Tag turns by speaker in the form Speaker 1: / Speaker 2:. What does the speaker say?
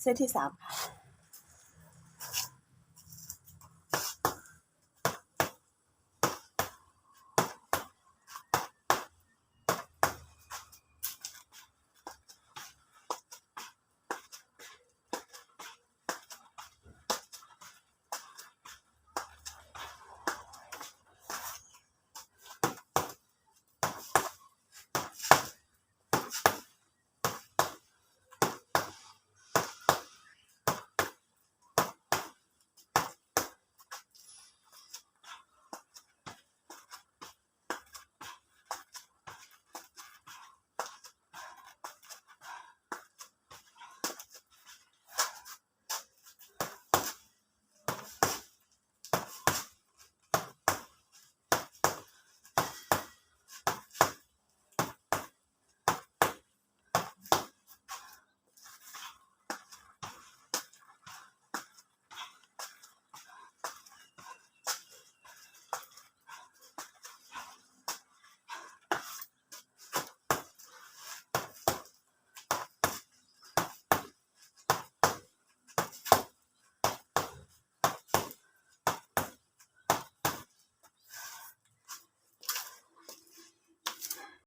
Speaker 1: เซตที่สามค่ะ